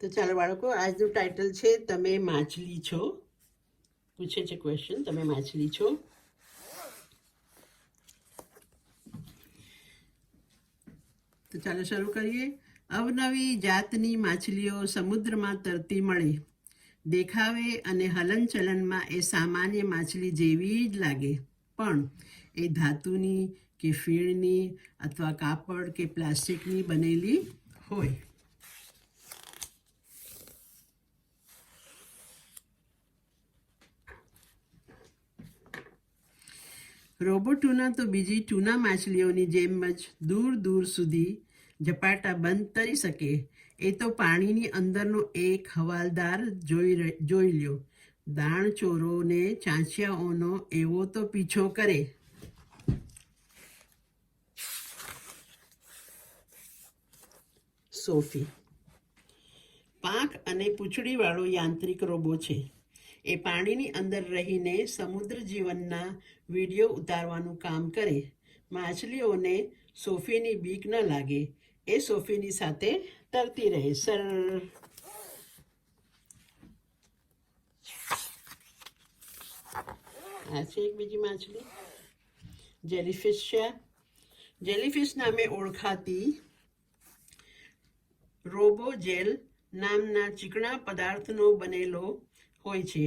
તો ચાલો બાળકો, આજનું ટાઇટલ છે, તમે માછલી છો. પૂછે છે ક્વેશ્ચન તમે માછલી છો. તો ચાલો શરૂ કરીએ. અવનવી જાતની માછલીઓ સમુદ્રમાં તરતી મળે. દેખાવે અને હલનચલનમાં એ સામાન્ય માછલી જેવી જ લાગે. પણ એ ધાતુની કે ફીણની અથવા કાપડ કે પ્લાસ્ટિકની બનેલી હોય. રોબો ટૂના તો બીજી ટૂના માછલીઓની જેમ જ દૂર દૂર સુધી ઝપાટા બંધ તરી શકે. એ તો પાણીની અંદરનો એક હવાલદાર જોઈ જોઈ લ્યો. દાણચોરોને ચાંચિયાઓનો એવો તો પીછો કરે. સોફી. પાંખ અને પૂંછડીવાળો યાંત્રિક રોબો છે. એ પાણીની અંદર રહીને સમુદ્ર જીવનના વીડિયો ઉતારવાનું કામ કરે. માછલીઓને સોફીની બીક ન લાગે. એ સોફીની સાથે તરતી રહે. સર. આ છે એક બીજી માછલી. જેલીફિશ છે. જેલીફિશ નામે ઓળખાતી રોબો જેલ નામના ચીકણા પદાર્થનો બનેલો હોય છે.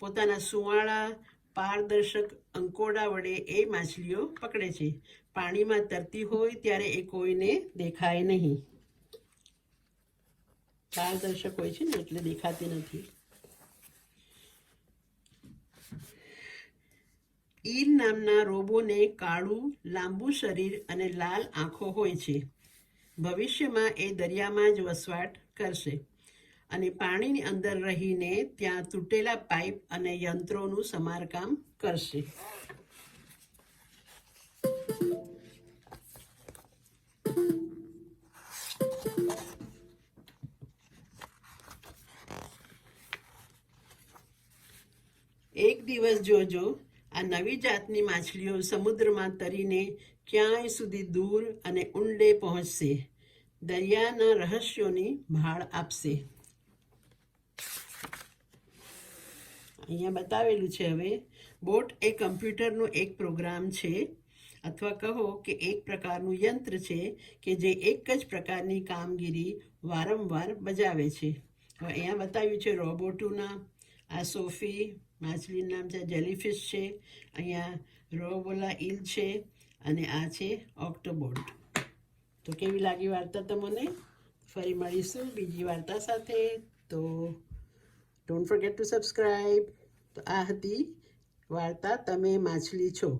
પોતાના સુંવાળા પારદર્શક અંકોડા વડે એ માછલીઓ પકડે છે. પાણીમાં તરતી હોય ત્યારે એ કોઈને દેખાય નહીં. પારદર્શક હોય છે ને, એટલે દેખાતી નથી. ઈલ નામના રોબોને કાળું, લાંબુ શરીર અને લાલ આંખો હોય છે. ભવિષ્યમાં એ દરિયામાં જ વસવાટ કરશે. અને પાણીની અંદર રહીને ત્યાં તૂટેલા પાઇપ અને યંત્રોનું સમારકામ કરશે. એક દિવસ જોજો, આ નવી જાતની માછલીઓ સમુદ્રમાં તરીને ક્યાંય સુધી દૂર અને ઊંડે પહોંચશે. દરિયાના રહસ્યોની ભાળ આપશે. અહીંયા બતાવેલું છે હવે. બોટ એ કમ્પ્યુટરનો એક પ્રોગ્રામ છે. અથવા કહો કે એક પ્રકારનું યંત્ર છે કે જે એક જ પ્રકારની કામગીરી વારંવાર બજાવે છે. હવે અહીંયા બતાવ્યું છે રોબોટુના. આ સોફી, માછલીનું નામ છે, જેલીફિશ છે. અહીંયા રોબોલા ઇલ છે અને આ છે ઓક્ટોબોટ. તો કેવી લાગી વાર્તા તમને? ફરી મળીશું બીજી વાર્તા સાથે. તો ડોન્ટ ફોરગેટ ટુ સબસ્ક્રાઈબ તો આ હતી વાર્તા તમે માછલી છો.